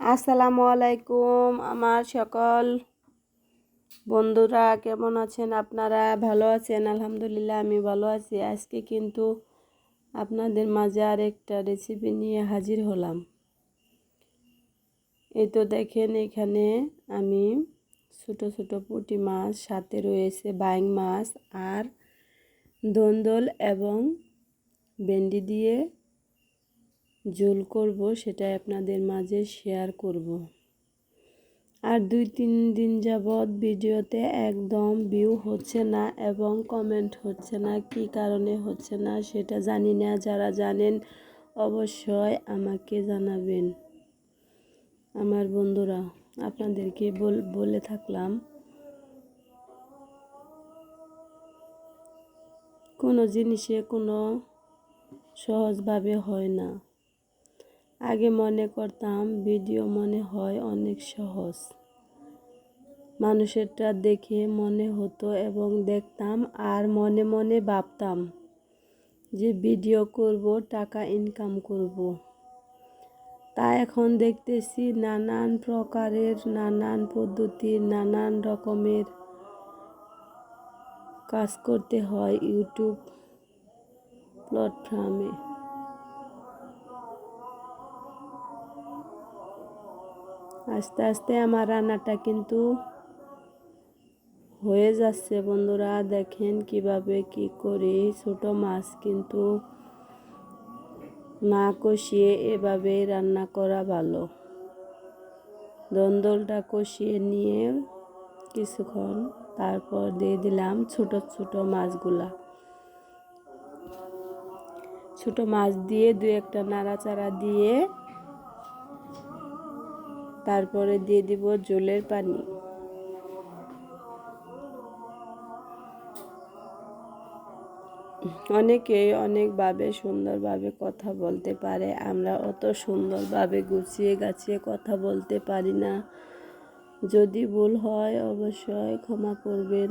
আসসালামু আলাইকুম, আমার সকল বন্ধুরা কেমন আছেন? আপনারা ভালো আছেন? আলহামদুলিল্লাহ, আমি ভালো আছি। আজকে কিন্তু আপনাদের মাঝে আর একটা রেসিপি নিয়ে হাজির হলাম। এই তো দেখেন, এখানে আমি ছোট ছোট পুঁটি মাছ, সাথে রয়েছে বাইং মাছ আর দন্দল এবং ভেন্ডি দিয়ে জোল করব, সেটাই আপনাদের মাঝে শেয়ার করব। আর দুই তিন দিন যাবৎ ভিডিওতে একদম ভিউ হচ্ছে না এবং কমেন্ট হচ্ছে না, কি কারণে হচ্ছে না সেটা জানি না। যারা জানেন অবশ্যই আমাকে জানাবেন। আমার বন্ধুরা, আপনাদেরকে বলে থাকলাম। কোনো জিনিসে কোনো সহজভাবে হয় না। আগে মনে করতাম ভিডিও মনে হয় অনেক সহজ মানুষেরটা দেখে মনে হতো এবং দেখতাম আর মনে মনে ভাবতাম যে ভিডিও করব, টাকা ইনকাম করব। তা এখন দেখতেছি নানান প্রকারের, নানান পদ্ধতির, নানান রকমের কাজ করতে হয় ইউটিউব প্ল্যাটফর্মে আস্তে আস্তে আমার রান্নাটা কিন্তু হয়ে যাচ্ছে বন্ধুরা। দেখেন কীভাবে কি করি। ছোট মাছ কিন্তু না কষিয়ে এভাবে রান্না করা ভালো। দন্দলটা কষিয়ে নিয়ে কিছুক্ষণ তারপর দিয়ে দিলাম ছোট ছোট মাছগুলা। ছোট মাছ দিয়ে দু একটা নাড়াচাড়া দিয়ে তারপরে দিয়ে দিব জলের পানি। অনেকেই অনেকভাবে সুন্দরভাবে কথা বলতে পারে, আমরা অত সুন্দরভাবে গুছিয়ে গাছিয়ে কথা বলতে পারি না। যদি ভুল হয় অবশ্যই ক্ষমা করবেন।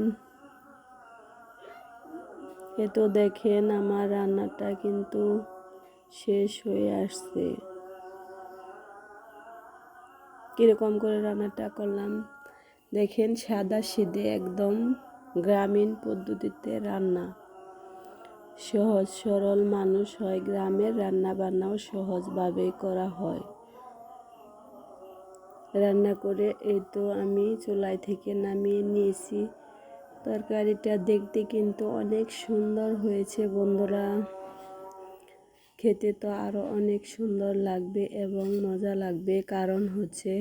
এ তো দেখেন আমার রান্নাটা কিন্তু শেষ হয়ে আসছে। কীরকম করে রান্নাটা করলাম? দেখেন সাদা সিদে একদম গ্রামীণ পদ্ধতিতে রান্না। সহজ, সরল মানুষ হয়, গ্রামের রান্না বান্নাও সহজভাবে করা হয়। রান্না করে এই তো আমি চুলাই থেকে নামিয়ে নিয়েছি। তরকারিটা দেখতে কিন্তু অনেক সুন্দর হয়েছে বন্ধুরা। খেতে তো আরও অনেক সুন্দর লাগবে এবং মজা লাগবে। কারণ হচ্ছে